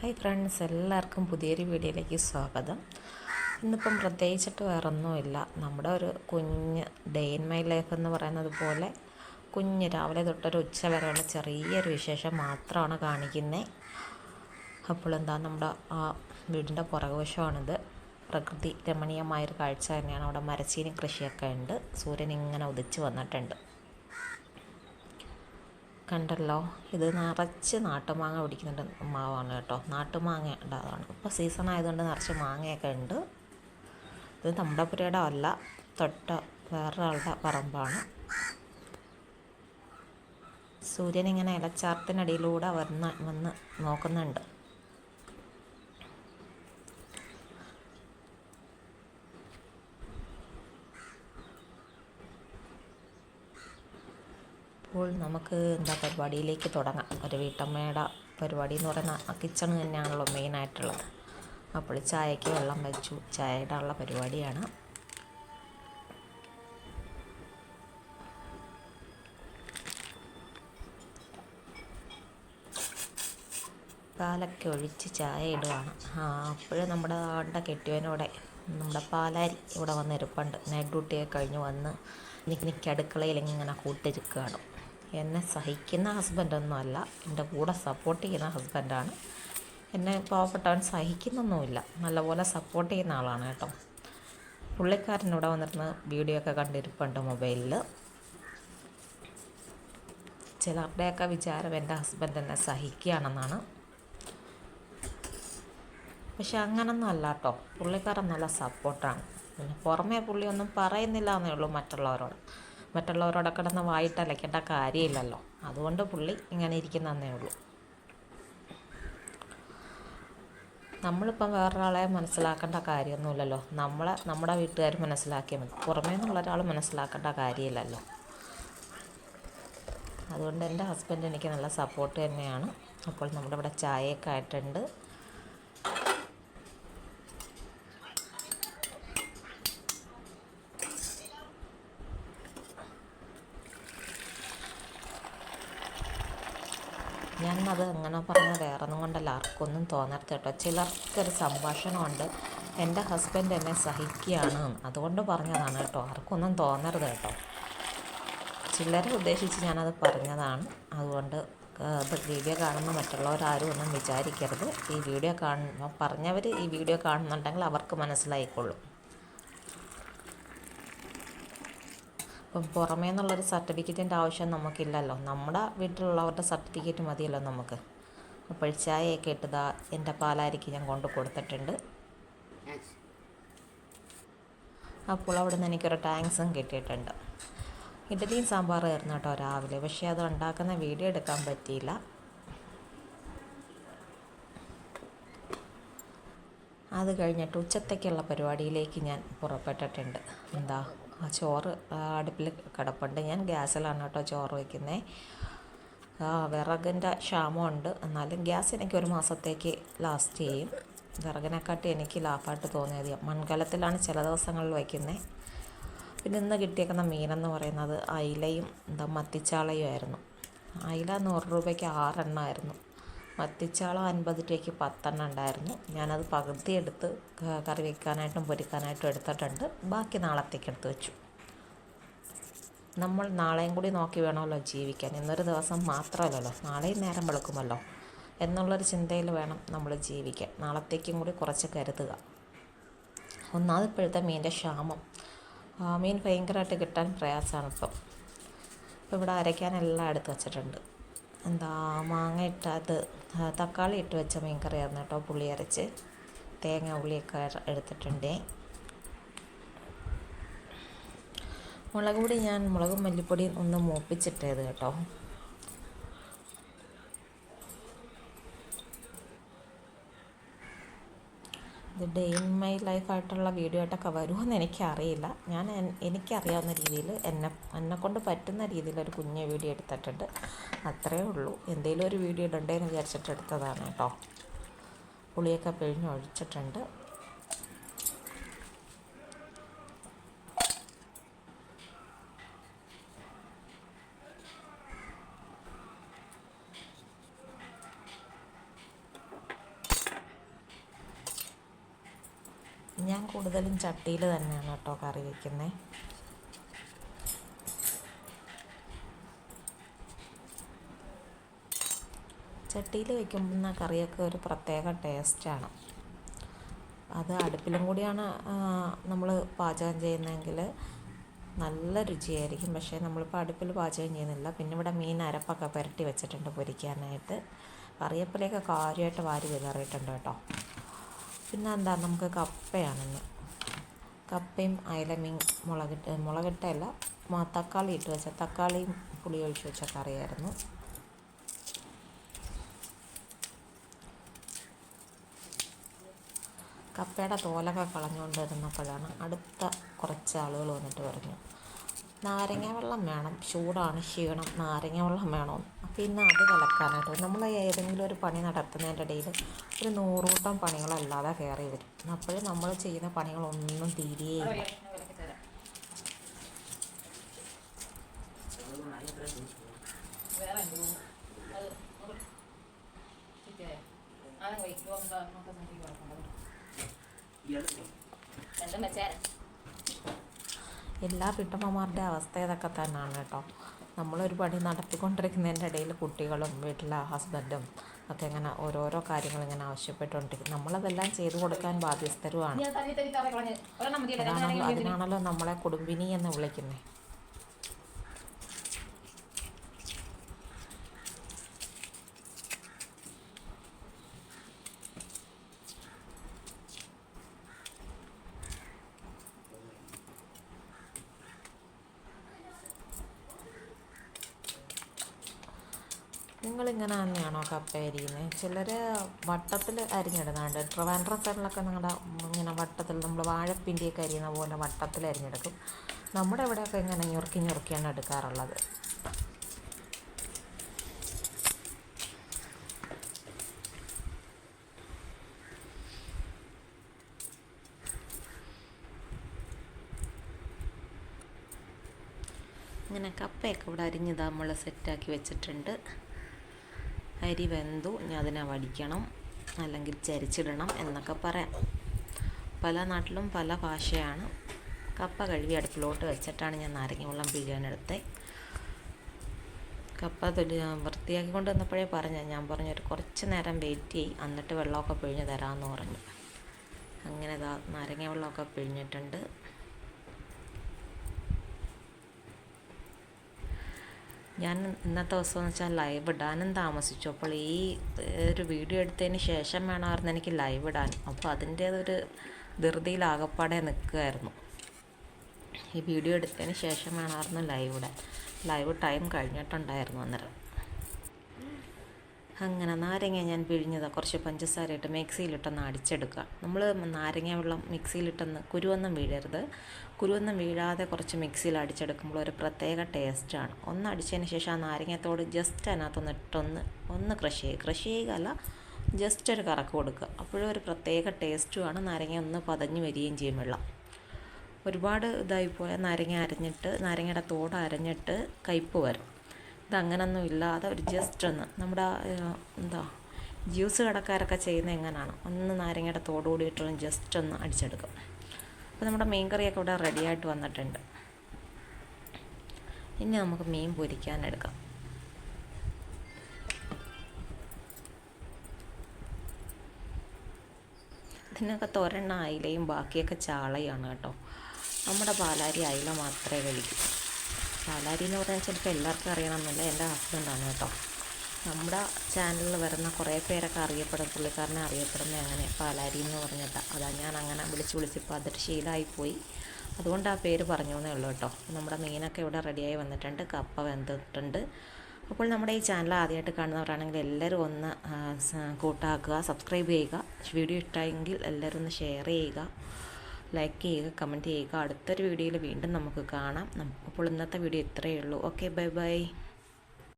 Hi friends എല്ലാവർക്കും പുതിയൊരു വീഡിയോയിലേക്ക് സ്വാഗതം. ഇന്നിപ്പം പ്രത്യേകിച്ചിട്ട് വേറൊന്നുമില്ല. നമ്മുടെ ഒരു കുഞ്ഞ് ഡേ ഇൻ മൈ ലൈഫ് എന്ന് പറയുന്നത് പോലെ കുഞ്ഞ് രാവിലെ തൊട്ടൊരു ഉച്ച വരെയുള്ള ചെറിയൊരു വിശേഷം മാത്രമാണ് കാണിക്കുന്നത് അപ്പോൾ എന്താ നമ്മുടെ ആ വീടിന്റെ പുറകുവശമാണിത്. പ്രകൃതി രമണീയമായൊരു കാഴ്ച തന്നെയാണ്. അവിടെ മരച്ചീനി കൃഷിയൊക്കെ ഉണ്ട്. സൂര്യൻ ഇങ്ങനെ ഉദിച്ച് വന്നിട്ടുണ്ട്. കണ്ടല്ലോ? ഇത് നിറച്ച് നാട്ടുമാങ്ങ പിടിക്കുന്നുണ്ട് മാവാണ് കേട്ടോ. നാട്ടുമാങ്ങ ഉണ്ടാകാണ് ഇപ്പോൾ സീസൺ ആയതുകൊണ്ട് നിറച്ച് മാങ്ങയൊക്കെ ഉണ്ട്. ഇത് നമ്മുടെ പുരയുടെ അല്ല തൊട്ട വേറൊരാളുടെ പറമ്പാണ്. സൂര്യൻ ഇങ്ങനെ ഇലച്ചാർത്തിനടിയിലൂടെ വന്ന് വന്ന് നോക്കുന്നുണ്ട്. അപ്പോൾ നമുക്ക് എന്താ പരിപാടിയിലേക്ക് തുടങ്ങാം. ഒരു വീട്ടമ്മയുടെ പരിപാടി എന്ന് പറയുന്ന കിച്ചൺ തന്നെയാണല്ലോ മെയിനായിട്ടുള്ളത് അപ്പോൾ ചായക്ക് വെള്ളം വെച്ചു. ചായ പരിപാടിയാണ്. പാലൊക്കെ ഒഴിച്ച് ചായ ഇടുകയാണ് അപ്പോഴും നമ്മുടെ ആടിന്റെ കെട്ടിയവനോടെ നമ്മുടെ പാലാരി ഇവിടെ വന്ന് ഇരിപ്പുണ്ട്. നൈറ്റ് ഡ്യൂട്ടിയൊക്കെ കഴിഞ്ഞ് വന്ന് എനിക്ക് എനിക്ക് അടുക്കളയിൽ ഇങ്ങനെ കൂട്ടിരിക്കുകയാണ്. എന്നെ സഹിക്കുന്ന ഹസ്ബൻഡൊന്നും അല്ല എന്റെ കൂടെ സപ്പോർട്ട് ചെയ്യുന്ന ഹസ്ബൻഡാണ് എന്നെ പാവപ്പെട്ടവൻ സഹിക്കുന്നൊന്നുമില്ല. നല്ലപോലെ സപ്പോർട്ട് ചെയ്യുന്ന ആളാണ് കേട്ടോ. പുള്ളിക്കാരൻ ഇവിടെ വന്നിരുന്ന് വീഡിയോ ഒക്കെ കണ്ടിരിപ്പുണ്ട് മൊബൈലിൽ ചിലരുടെയൊക്കെ വിചാരം എന്റെ ഹസ്ബൻഡ് എന്നെ സഹിക്കുകയാണെന്നാണ്. പക്ഷെ അങ്ങനൊന്നും അല്ല കേട്ടോ. പുള്ളിക്കാരൻ നല്ല സപ്പോർട്ടാണ് പിന്നെ പുറമേ പുള്ളിയൊന്നും പറയുന്നില്ല എന്നേ ഉള്ളൂ മറ്റുള്ളവരോട്. മറ്റുള്ളവരോടെ കിടന്ന് വായിട്ട് അലക്കേണ്ട കാര്യമില്ലല്ലോ. അതുകൊണ്ട് പുള്ളി ഇങ്ങനെ ഇരിക്കുന്നതന്നേ ഉള്ളൂ. നമ്മളിപ്പം വേറൊരാളെ മനസ്സിലാക്കേണ്ട കാര്യമൊന്നുമില്ലല്ലോ. നമ്മളെ നമ്മുടെ വീട്ടുകാർ മനസ്സിലാക്കിയാൽ മതി. പുറമേ നിന്നുള്ള ഒരാൾ മനസ്സിലാക്കേണ്ട കാര്യമില്ലല്ലോ. അതുകൊണ്ട് എന്റെ ഹസ്ബൻഡ് എനിക്ക് നല്ല സപ്പോർട്ട് തന്നെയാണ്. അപ്പോൾ നമ്മുടെ ഇവിടെ ചായയൊക്കെ ആയിട്ടുണ്ട്. ഞാനത് അങ്ങനെ പറഞ്ഞ വേറെ ഒന്നും കൊണ്ടല്ല ആർക്കൊന്നും തോന്നരുത് കേട്ടോ. ചിലർക്കൊരു സംഭാഷണമുണ്ട് എന്റെ ഹസ്ബൻഡ് എന്നെ സഹിക്കുകയാണ് അതുകൊണ്ട് പറഞ്ഞതാണ് കേട്ടോ ആർക്കൊന്നും തോന്നരുത് കേട്ടോ. ചിലരെ ഉദ്ദേശിച്ച് ഞാനത് പറഞ്ഞതാണ്. അതുകൊണ്ട് വീഡിയോ കാണുന്ന മറ്റുള്ളവരാരും ഒന്നും വിചാരിക്കരുത്. ഈ വീഡിയോ കാണുമ്പോൾ പറഞ്ഞവർ ഈ വീഡിയോ കാണുന്നുണ്ടെങ്കിൽ അവർക്ക് മനസ്സിലായിക്കൊള്ളും. ഇപ്പം പുറമേ നിന്നുള്ളൊരു സർട്ടിഫിക്കറ്റിന്റെ ആവശ്യം നമുക്കില്ലല്ലോ. നമ്മുടെ വീട്ടിലുള്ളവരുടെ സർട്ടിഫിക്കറ്റ് മതിയല്ലോ നമുക്ക്. അപ്പോൾ ചായയൊക്കെ ഇട്ടതാ എന്റെ പാലാരിക്ക് ഞാൻ കൊണ്ട് കൊടുത്തിട്ടുണ്ട്. അപ്പോൾ അവിടെ നിന്ന് എനിക്കൊരു ടാങ്ക്സും കിട്ടിയിട്ടുണ്ട്. ഇഡലിയും സാമ്പാറായിരുന്നു കേട്ടോ രാവിലെ. പക്ഷേ അത് ഉണ്ടാക്കുന്ന വീഡിയോ എടുക്കാൻ പറ്റിയില്ല. അത് കഴിഞ്ഞിട്ട് ഉച്ചത്തേക്കുള്ള പരിപാടിയിലേക്ക് ഞാൻ പുറപ്പെട്ടിട്ടുണ്ട്. എന്താ ചോറ് അടുപ്പിൽ കിടപ്പുണ്ട്. ഞാൻ ഗ്യാസിലാണ് കേട്ടോ ചോറ് വയ്ക്കുന്നത് വിറകിന്റെ ക്ഷാമമുണ്ട് എന്നാലും ഗ്യാസ് എനിക്ക് ഒരു മാസത്തേക്ക് ലാസ്റ്റ് ചെയ്യും. വിറകിനെക്കാട്ടി എനിക്ക് ലാഭമായിട്ട് തോന്നിയത് മൺകലത്തിലാണ് ചില ദിവസങ്ങളിൽ വയ്ക്കുന്നത് പിന്നെ ഇന്ന് കിട്ടിയേക്കുന്ന മീനെന്ന് പറയുന്നത് അയിലയും എന്താ മത്തിച്ചാളയും ആയിരുന്നു. അയില നൂറ് രൂപയ്ക്ക് ആറെണ്ണമായിരുന്നു. മത്തിച്ചാളം അൻപത് രൂപയ്ക്ക് പത്തെണ്ണം ഉണ്ടായിരുന്നു. ഞാനത് പകുതി എടുത്ത് കറി വയ്ക്കാനായിട്ടും പൊരിക്കാനായിട്ടും എടുത്തിട്ടുണ്ട്. ബാക്കി നാളത്തേക്ക് എടുത്ത് വെച്ചു. നമ്മൾ നാളെയും കൂടി നോക്കി വേണമല്ലോ ജീവിക്കാൻ. ഇന്നൊരു ദിവസം മാത്രമല്ലല്ലോ. നാളെയും നേരം വെളുക്കുമല്ലോ. എന്നുള്ളൊരു ചിന്തയിൽ വേണം നമ്മൾ ജീവിക്കാൻ. നാളത്തേക്കും കൂടി കുറച്ച് കരുതുക. ഒന്നാമത് ഇപ്പോഴത്തെ മീന്റെ ക്ഷാമം മീൻ ഭയങ്കരമായിട്ട് കിട്ടാൻ പ്രയാസമാണ് ഇപ്പം. ഇപ്പോൾ ഇവിടെ അരയ്ക്കാനെല്ലാം എടുത്ത് വെച്ചിട്ടുണ്ട്. എന്താ മാങ്ങ ഇട്ടത് തക്കാളി ഇട്ട് വെച്ച മീൻ കറിയായിരുന്നു കേട്ടോ പുളി അരച്ച്. തേങ്ങ ഉള്ളിയൊക്കെ എടുത്തിട്ടുണ്ട്. മുളക് പൊടി ഞാൻ മുളകും മല്ലിപ്പൊടിയും ഒന്ന് മൂപ്പിച്ചിട്ടത് കേട്ടോ. ഇത് ഡേ ഇൻ മൈ ലൈഫായിട്ടുള്ള വീഡിയോ ആയിട്ടൊക്കെ വരുമെന്ന് എനിക്കറിയില്ല. ഞാൻ എനിക്കറിയാവുന്ന രീതിയിൽ എന്നെ എന്നെക്കൊണ്ട് പറ്റുന്ന രീതിയിൽ ഒരു കുഞ്ഞ് വീഡിയോ എടുത്തിട്ടുണ്ട്. അത്രയേ ഉള്ളൂ. എന്തെങ്കിലും ഒരു വീഡിയോ ഇടണ്ടേന്ന് വിചാരിച്ചിട്ട് എടുത്തതാണ് കേട്ടോ. പുളിയൊക്കെ പിഴിഞ്ഞ് ഞാൻ കൂടുതലും ചട്ടിയിൽ തന്നെയാണ് കേട്ടോ കറി വയ്ക്കുന്നത് ചട്ടിയിൽ വയ്ക്കുമ്പോൾ കറിയൊക്കെ ഒരു പ്രത്യേക ടേസ്റ്റാണ് അത് അടുപ്പിലും കൂടിയാണ് നമ്മൾ പാചകം ചെയ്യുന്നതെങ്കിൽ നല്ല രുചിയായിരിക്കും. പക്ഷേ നമ്മളിപ്പോൾ അടുപ്പിൽ പാചകം ചെയ്യുന്നില്ല. പിന്നെ ഇവിടെ മീൻ അരപ്പൊക്കെ പുരട്ടി വെച്ചിട്ടുണ്ട് പൊരിക്കാനായിട്ട്. കറിയപ്പിലൊക്കെ കാര്യമായിട്ട് വാരി വിതറിയിട്ടുണ്ട് കേട്ടോ. പിന്നെ എന്താ നമുക്ക് കപ്പയാണെന്ന്. കപ്പയും അയലമീൻ മുളകിട്ട് മുളകിട്ടല്ല തക്കാളി ഇട്ട് വെച്ച തക്കാളിയും പുളി ഒഴിച്ച് വെച്ച കറിയായിരുന്നു. കപ്പയുടെ തോലൊക്കെ കളഞ്ഞുകൊണ്ടിരുന്നപ്പോഴാണ് അടുത്ത കുറച്ച് ആളുകൾ വന്നിട്ട് പറഞ്ഞു നാരങ്ങ വെള്ളം വേണം. ചൂടാണ് ക്ഷീണം. നാരങ്ങ വെള്ളം വേണം. പിന്നെ അത് കലക്കാനായിട്ട് നമ്മൾ ഏതെങ്കിലും ഒരു പണി നടത്തുന്നതിന്റെ ഇടയിൽ ഒരു നൂറൂട്ടം പണികളല്ലാതെ കയറി വരും. അപ്പോഴും നമ്മൾ ചെയ്യുന്ന പണികളൊന്നും തീരെയില്ല എല്ലാ വീട്ടമ്മമാരുടെ അവസ്ഥ ഇതൊക്കെ തന്നെയാണ് കേട്ടോ. നമ്മളൊരു പണി നടത്തിക്കൊണ്ടിരിക്കുന്നതിന്റെ ഇടയിൽ കുട്ടികളും വീട്ടിലെ ഹസ്ബൻഡും ഒക്കെ ഇങ്ങനെ ഓരോരോ കാര്യങ്ങൾ ഇങ്ങനെ ആവശ്യപ്പെട്ടുകൊണ്ടിരിക്കും നമ്മളതെല്ലാം ചെയ്തു കൊടുക്കാൻ ബാധ്യസ്ഥരുമാണ്. അതാണല്ലോ അതിനാണല്ലോ നമ്മളെ കുടുംബിനി എന്ന് വിളിക്കുന്നത് നിങ്ങളിങ്ങനെ തന്നെയാണോ കപ്പ അരിയുന്നത് ചിലർ വട്ടത്തിൽ അരിഞ്ഞിടുന്നുണ്ട്. ട്രിവാൻഡ്രം സൈഡിലൊക്കെ നിങ്ങളുടെ ഇങ്ങനെ വട്ടത്തിൽ നമ്മൾ വാഴപ്പിന്റെയൊക്കെ അരിയുന്ന പോലെ വട്ടത്തിൽ അരിഞ്ഞെടുക്കും. നമ്മുടെ ഇവിടെയൊക്കെ ഇങ്ങനെ ഞുറുക്കി ഞുറുക്കിയാണ് എടുക്കാറുള്ളത്. ഇങ്ങനെ കപ്പയൊക്കെ ഇവിടെ അരിഞ്ഞ് നമ്മൾ സെറ്റാക്കി വെച്ചിട്ടുണ്ട്. അരി വെന്തു ഇനി അതിനെ വടിക്കണം അല്ലെങ്കിൽ ചരിച്ചിടണം എന്നൊക്കെ പറയാം. പല നാട്ടിലും പല ഭാഷയാണ്. കപ്പ കഴുകി അടുപ്പിലോട്ട് വെച്ചിട്ടാണ് ഞാൻ നാരങ്ങ വെള്ളം പിഴിയാനെടുത്തത് കപ്പ തൊലി വൃത്തിയാക്കി കൊണ്ട് വന്നപ്പോഴേ പറഞ്ഞു ഞാൻ പറഞ്ഞു ഒരു കുറച്ച് നേരം വെയിറ്റ് ചെയ്യും എന്നിട്ട് വെള്ളമൊക്കെ പിഴിഞ്ഞ് തരാമെന്ന് പറഞ്ഞു. അങ്ങനെ നാരങ്ങ വെള്ളമൊക്കെ പിഴിഞ്ഞിട്ടുണ്ട്. ഞാൻ ഇന്നത്തെ ദിവസം എന്ന് വെച്ചാൽ ലൈവ് ഇടാനും താമസിച്ചു. അപ്പോൾ ഈ ഒരു വീഡിയോ എടുത്തതിന് ശേഷം വേണമായിരുന്നു എനിക്ക് ലൈവ് ഇടാൻ. അപ്പോൾ അതിന്റേതൊരു ധൃതിയിലാകപ്പാടെ നിൽക്കുമായിരുന്നു ഈ വീഡിയോ എടുത്തതിന് ശേഷം വേണമായിരുന്നു ലൈവ് ഇടാൻ. ലൈവ് ടൈം കഴിഞ്ഞിട്ടുണ്ടായിരുന്നു അന്നേരം. അങ്ങനെ നാരങ്ങ ഞാൻ പിഴിഞ്ഞത്. കുറച്ച് പഞ്ചസാര ഇട്ട് മിക്സിയിലിട്ടൊന്ന് അടിച്ചെടുക്കുക. നമ്മൾ നാരങ്ങ വെള്ളം മിക്സിയിലിട്ടൊന്ന് കുരുവൊന്നും വീഴരുത്. കുരുവൊന്നും വീഴാതെ കുറച്ച് മിക്സിയിൽ അടിച്ചെടുക്കുമ്പോൾ ഒരു പ്രത്യേക ടേസ്റ്റാണ് ഒന്ന് അടിച്ചതിന് ശേഷം ആ നാരങ്ങത്തോട് ജസ്റ്റ് അതിനകത്തൊന്ന് ഇട്ടൊന്ന് ഒന്ന് ക്രഷ് ചെയ്യുക. ക്രഷ് ചെയ്യുക അല്ല ജസ്റ്റ് ഒരു കറക്ക് കൊടുക്കുക. അപ്പോഴും ഒരു പ്രത്യേക ടേസ്റ്റുമാണ് നാരങ്ങ ഒന്ന് പതഞ്ഞു വരികയും ചെയ്യും വെള്ളം. ഒരുപാട് ഇതായി പോലെ നാരങ്ങ അരഞ്ഞിട്ട് നാരങ്ങയുടെ തോട് അരഞ്ഞിട്ട് കയ്പ്പ് വരും. ഇതങ്ങനൊന്നും ഇല്ലാതെ ഒരു ജസ്റ്റ് ഒന്ന് നമ്മുടെ എന്താ ജ്യൂസ് കടക്കാരൊക്കെ ചെയ്യുന്നത് എങ്ങനെയാണ് ഒന്ന് നാരങ്ങയുടെ തോട് കൂടിയിട്ടുള്ള ജസ്റ്റ് ഒന്ന് അടിച്ചെടുക്കും. അപ്പോൾ നമ്മുടെ മീൻ കറിയൊക്കെ ഇവിടെ റെഡിയായിട്ട് വന്നിട്ടുണ്ട്. ഇനി നമുക്ക് മീൻ പൊരിക്കാനെടുക്കാം ഇതിനൊക്കെ തൊരെണ്ണ അയിലയും ബാക്കിയൊക്കെ ചാളയാണ് കേട്ടോ. നമ്മുടെ പാലാരി അയില മാത്രമേ കഴിക്കൂ. പാലാരി എന്ന് പറഞ്ഞാൽ ചിലപ്പോൾ എല്ലാവർക്കും അറിയണമെന്നില്ല എന്റെ ഹസ്ബൻഡാണ് കേട്ടോ. നമ്മുടെ ചാനലിൽ വരുന്ന കുറേ പേരൊക്കെ അറിയപ്പെടും. പുള്ളിക്കാരനെ അറിയപ്പെടുന്ന അങ്ങനെ പാലാരി എന്ന് പറഞ്ഞിട്ട്. അതാ ഞാൻ അങ്ങനെ വിളിച്ച് വിളിച്ചിപ്പോൾ അതൊരു ശീലമായിപ്പോയി അതുകൊണ്ട് ആ പേര് പറഞ്ഞു എന്നേ ഉള്ളൂ കേട്ടോ. നമ്മുടെ മീനൊക്കെ ഇവിടെ റെഡിയായി വന്നിട്ടുണ്ട്. കപ്പ വെന്തിട്ടുണ്ട്. അപ്പോൾ നമ്മുടെ ഈ ചാനൽ ആദ്യമായിട്ട് കാണുന്നവരാണെങ്കിൽ എല്ലാവരും ഒന്ന് കൂട്ടാക്കുക സബ്സ്ക്രൈബ് ചെയ്യുക. വീഡിയോ ഇഷ്ടമായെങ്കിൽ എല്ലാവരും ഒന്ന് ഷെയർ ചെയ്യുക. ലൈക്ക് ചെയ്യുക കമന്റ് ചെയ്യുക. അടുത്തൊരു വീഡിയോയിൽ വീണ്ടും നമുക്ക് കാണാം. അപ്പോൾ ഇന്നത്തെ വീഡിയോ ഇത്രയേ ഉള്ളൂ. Okay bye bye.